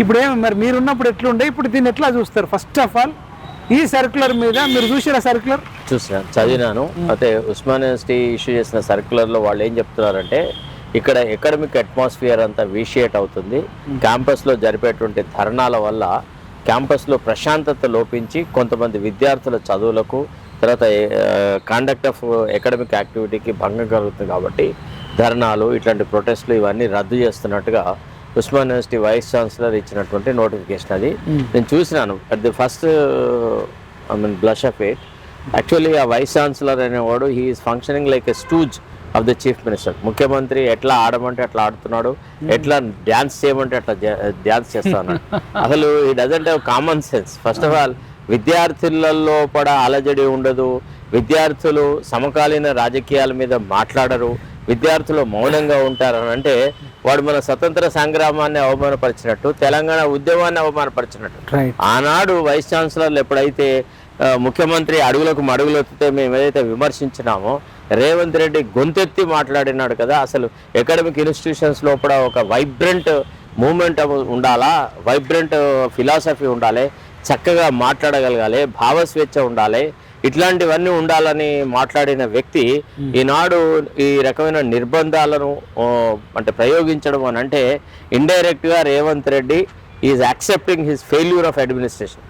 ఇప్పుడు ఏమి మరి మీరున్నప్పుడు ఎట్లుండే? ఇప్పుడు దీన్ని ఎట్లా చూస్తారు? ఫస్ట్ ఆఫ్ ఆల్ ఈ సర్క్యులర్ మీద మీరు చూసారా సర్క్యులర్ చూసాను చదివినాను. అయితే ఉస్మాన్ యూనివర్సిటీ ఇష్యూ చేసిన సర్క్యులర్లో వాళ్ళు ఏం చెప్తున్నారంటే ఇక్కడ ఎకడమిక్ అట్మాస్ఫియర్ అంతా విషియేట్ అవుతుంది. క్యాంపస్లో జరిపేటువంటి ధర్నాల వల్ల క్యాంపస్లో ప్రశాంతత లోపించి కొంతమంది విద్యార్థుల చదువులకు తర్వాత కాండక్ట్ ఆఫ్ ఎకడమిక్ యాక్టివిటీకి భంగం కలుగుతుంది కాబట్టి ధర్నాలు ఇట్లాంటి ప్రొటెస్ట్లు ఇవన్నీ రద్దు చేస్తున్నట్టుగా ఉస్మాన్ యూనివర్సిటీ వైస్ ఛాన్సలర్ ఇచ్చినటువంటి నోటిఫికేషన్ అది. నేను చూసినాను. At the first I mean blush of it actually ఆ వైస్ ఛాన్సలర్ అనేవాడు he's functioning like a stooge of the chief minister ముఖ్యమంత్రి ఎట్లా ఆడమంటే అట్లా ఆడుతున్నాడు. ఎట్లా డ్యాన్స్ చేయమంటే అట్లా డ్యాన్స్ చేస్తా ఉన్నాడు. అసలు ఈ doesn't have common sense first of all విద్యార్థులలో కూడా అలజడి ఉండదు. విద్యార్థులు సమకాలీన రాజకీయాల మీద మాట్లాడరు. విద్యార్థులు మౌనంగా ఉంటారు అని అంటే వాడు మన స్వతంత్ర సంగ్రామాన్ని అవమానపరిచినట్టు తెలంగాణ ఉద్యమాన్ని అవమానపరిచినట్టు. ఆనాడు వైస్ ఛాన్సలర్లు ఎప్పుడైతే ముఖ్యమంత్రి అడుగులకు మడుగులు ఎత్తితే మేము ఏదైతే విమర్శించినామో రేవంత్ రెడ్డి గొంతెత్తి మాట్లాడినాడు కదా అసలు అకాడమిక్ ఇన్స్టిట్యూషన్స్ లోపల ఒక వైబ్రెంట్ మూమెంట్ ఉండాలా వైబ్రెంట్ ఫిలాసఫీ ఉండాలి చక్కగా మాట్లాడగలగాలి భావస్వేచ్ఛ ఉండాలి ఇట్లాంటివన్నీ ఉండాలని మాట్లాడిన వ్యక్తి ఈనాడు ఈ రకమైన నిర్బంధాలను అంటే ప్రయోగించడం అని అంటే ఇండైరెక్ట్గా Revanth Reddy is accepting his failure of administration.